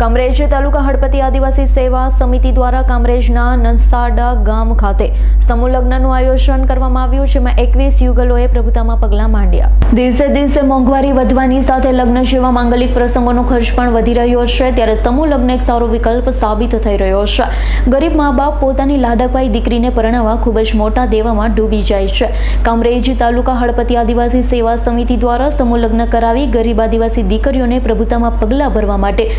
કામરેજ તાલુકા હળપતિ આદિવાસી સેવા સમિતિ દ્વારા કામરેજના નંસાડા ગામ ખાતે સમૂહ લગ્નનું આયોજન કરવામાં આવ્યું, જેમાં એકવીસ યુગલોએ પ્રભુતામાં પગલાં માંડ્યા. દિવસે દિવસે મોંઘવારી વધવાની સાથે લગ્ન જેવા માંગલિક પ્રસંગોનો ખર્ચ પણ વધી રહ્યો છે. ત્યારે સમૂહ લગ્ન એક સારો વિકલ્પ સાબિત થઈ રહ્યો છે. ગરીબ મા બાપ પોતાની લાડકવાઈ દીકરીને પરણાવવા ખૂબ જ મોટા દેવામાં ડૂબી જાય છે. કામરેજ તાલુકા હળપતિ આદિવાસી સેવા સમિતિ દ્વારા સમૂહ લગ્ન કરાવી ગરીબ આદિવાસી દીકરીઓને પ્રભુતામાં પગલાં ભરવા માટે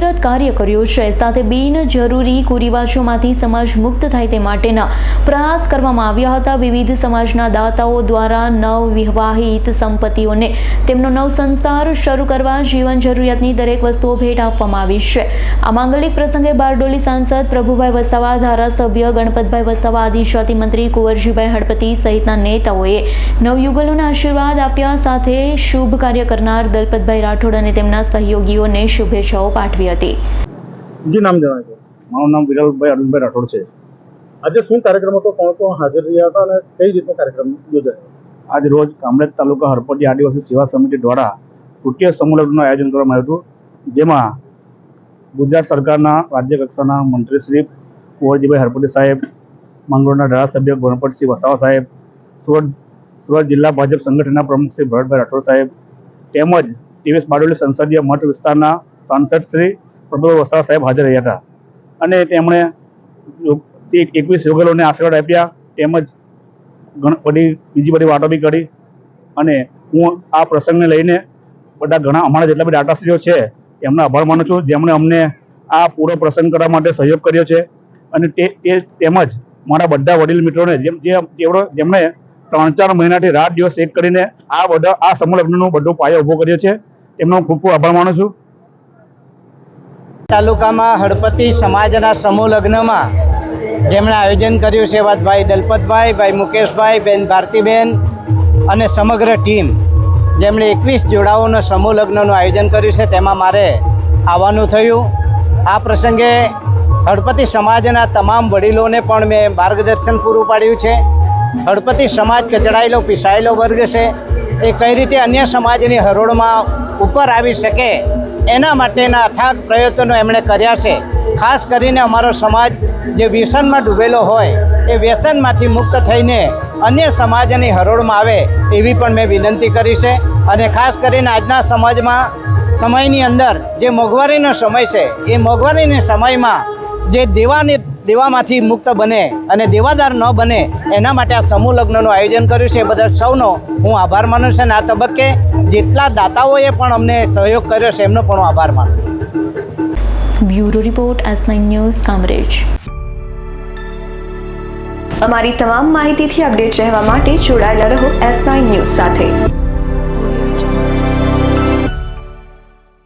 ભગીરથ કાર્ય કર્યું છે. સાથે બિન જરૂરી કુરિવાજોમાંથી સમાજ મુક્ત થાય તે માટેના પ્રયાસ કરવામાં આવ્યા હતા. વિવિધ સમાજના દાતાઓ દ્વારા નવવિવાહિત સંપત્તિઓને તેમનો નવ સંસાર શરૂ કરવા જીવન જરૂરિયાતની દરેક વસ્તુઓ ભેટ આપવામાં આવી છે. આ માંગલિક પ્રસંગે બારડોલી સાંસદ પ્રભુભાઈ વસાવા, ધારાસભ્ય ગણપતભાઈ વસાવા, આદિજાતિ મંત્રી કુંવરજીભાઈ હળપતિ સહિતના નેતાઓએ નવયુગલોના આશીર્વાદ આપ્યા. સાથે શુભ કાર્ય કરનાર દલપતભાઈ રાઠોડ અને તેમના સહયોગીઓને શુભેચ્છાઓ પાઠવી હતી. જી, નામ જણાવજો મારું નામ વિરલભાઈ અરુણભાઈ રાઠોડ છે. આજે શું કાર્યક્રમ હતો કોણ કોણ હાજર રહ્યા હતા અને કઈ રીતનો કાર્યક્રમ યોજાયો? આજ રોજ કામરેજ તાલુકા હરપટી આદિવાસી સેવા સમિતિ દ્વારા તૃતીય સંમેલનનું આયોજન કરવામાં આવ્યું હતું, જેમાં ગુજરાત સરકારના રાજ્ય કક્ષાના મંત્રી શ્રી કુંવરજીભાઈ હરપટી સાહેબ મંગળોરના ધારાસભ્ય ગણપતસિંહ વસાવા સાહેબ, સુરત સુરત જિલ્લા ભાજપ સંગઠનના પ્રમુખ શ્રી ભરતભાઈ રાઠોડ સાહેબ, તેમજ ટીવીએસ બારડોલી સંસદીય મઠ વિસ્તારના સાંસદ શ્રી પ્રભુભાઈ વસાવા સાહેબ હાજર રહ્યા હતા. અને તેમણે એકવીસ યુગલોને આશીર્વાદ આપ્યા, તેમજ બધી, બીજી બધી વાતો બી કરી. અને હું આ પ્રસંગને લઈને બધા ઘણા અમારા જેટલા બી દાતાશ્રીઓ છે, એમનો આભાર માનું છું. જેમણે અમને આ પૂરો પ્રસંગ કરવા માટે સહયોગ કર્યો છે. અને તે તેમજ મારા બધા વડીલ મિત્રોને, જેમ જેવડો, જેમણે ત્રણ ચાર મહિનાથી રાત દિવસ એક કરીને આ બધા, આ સમૂહ બધો પાયો ઊભો કર્યો છે. એમનો ખૂબ ખૂબ આભાર માનું છું. તાલુકામાં હળપતિ સમાજના સમૂહ લગ્નમાં જેમણે આયોજન કર્યું છે એવા ભાઈ દલપતભાઈ, ભાઈ મુકેશભાઈ, બેન ભારતીબેન અને સમગ્ર ટીમ. જેમણે એકવીસ જોડાઓનો સમૂહ લગ્નનું આયોજન કર્યું છે, તેમાં મારે આવવાનું થયું. આ પ્રસંગે હળપતિ સમાજના તમામ વડીલોને પણ મેં માર્ગદર્શન પૂરું પાડ્યું છે. હળપતિ સમાજ કચડાયેલો, પીસાયેલો વર્ગ છે. એ કઈ રીતે અન્ય સમાજની હરોળમાં ઉપર આવી શકે એના માટેના અથાગ પ્રયત્નો એમણે કર્યા છે. ખાસ કરીને અમારો સમાજ જે વ્યસનમાં ડૂબેલો હોય, એ વ્યસનમાંથી મુક્ત થઈને અન્ય સમાજની હરોળમાં આવે એવી પણ મેં વિનંતી કરી છે. અને ખાસ કરીને આજના સમાજમાં, સમયની અંદર જે મોંઘવારીનો સમય છે, એ મોંઘવારીના સમયમાં જે દેવાની દેવામાંથી મુક્ત બને અને દેવાદાર ન બને એના માટે આ સમૂહ લગ્નનું આયોજન કર્યું છે. એ બદલ સૌનો હું આભાર માનું છું અને આ તબક્કે જેટલા દાતાઓએ પણ અમને સહયોગ કર્યો છે એમનો પણ હું આભાર માનું છું. Bureau report S nine news Kamrej. અમારી તમામ માહિતીથી અપડેટ રહેવા માટે જોડાયેલા રહો એસ નાઇન ન્યૂઝ સાથે.